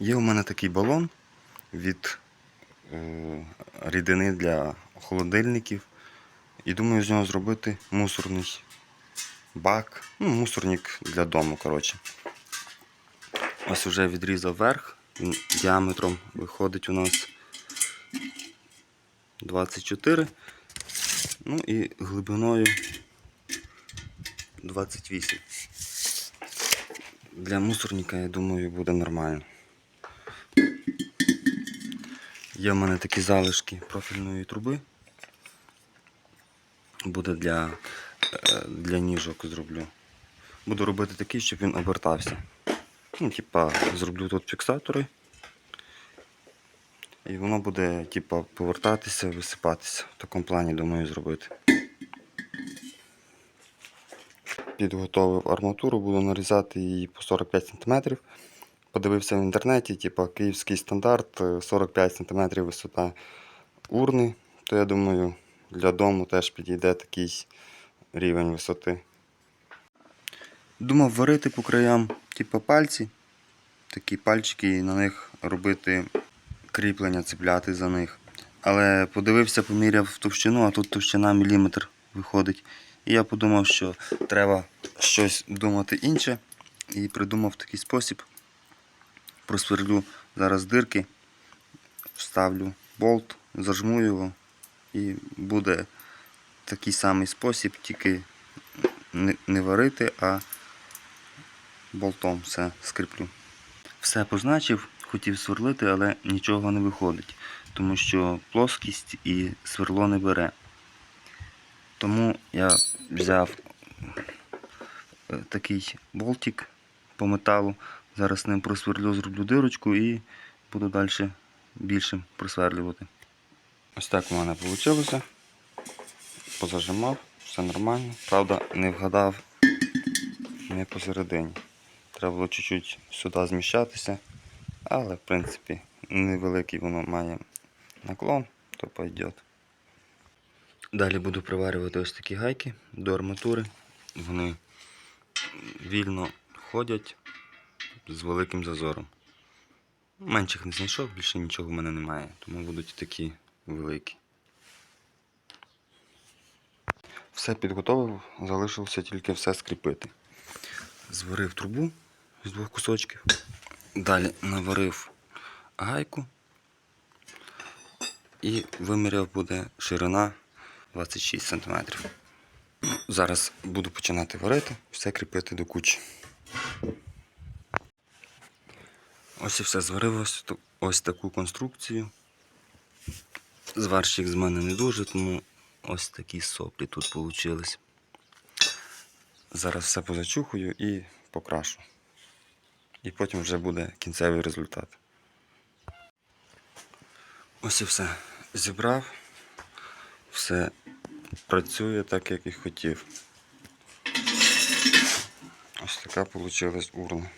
Є у мене такий балон від е, рідини для холодильників. І думаю з нього зробити мусорний бак, ну, мусорник для дому, коротше. Ось вже відрізав верх, він діаметром виходить у нас 24. Ну і глибиною 28. Для мусорника, я думаю, буде нормально. Є в мене такі залишки профільної труби. Буде для, е, для ніжок зроблю. Буду робити такий, щоб він обертався. Ну, типа, зроблю тут фіксатори. І воно буде, типа, повертатися, висипатися. В такому плані думаю зробити. Підготовив арматуру, буду нарізати її по 45 см. Подивився в інтернеті, типа київський стандарт е, 45 см висота урни. То я думаю, для дому теж підійде такий рівень висоти. Думав варити по краям, типа пальці. Такі пальчики і на них робити кріплення, цепляти за них. Але подивився, поміряв товщину, а тут товщина міліметр виходить. І я подумав, що треба щось думати інше. І придумав такий спосіб. Просверлю зараз дирки, вставлю болт, зажму його і буде такий самий спосіб, тільки не, варити, а болтом все скріплю. Все позначив, хотів сверлити, але нічого не виходить, тому що плоскість і сверло не бере. Тому я взяв е, такий болтик по металу. Зараз ним просверлю, зроблю дирочку і буду далі більшим просверлювати. Ось так у мене вийшло. Позажимав, все нормально. Правда, не вгадав не посередині. Треба було чуть-чуть сюди зміщатися, але в принципі невеликий воно має наклон, то пойдет. Далі буду приварювати ось такі гайки до арматури. Вони вільно ходять з великим зазором. Менших не знайшов, більше нічого в мене немає, тому будуть такі великі. Все підготовив, залишилося тільки все скріпити. Зварив трубу з двох кусочків. Далі наварив гайку і виміряв буде ширина 26 см. Зараз буду починати варити, все кріпити до кучі. Ось і все зварив ось, таку конструкцію. Зварщик з мене не дуже, тому ось такі соплі тут вийшли. Зараз все позачухаю і покрашу. І потім вже буде кінцевий результат. Ось і все. Зібрав. Все працює так, як і хотів. Ось така вийшла урна.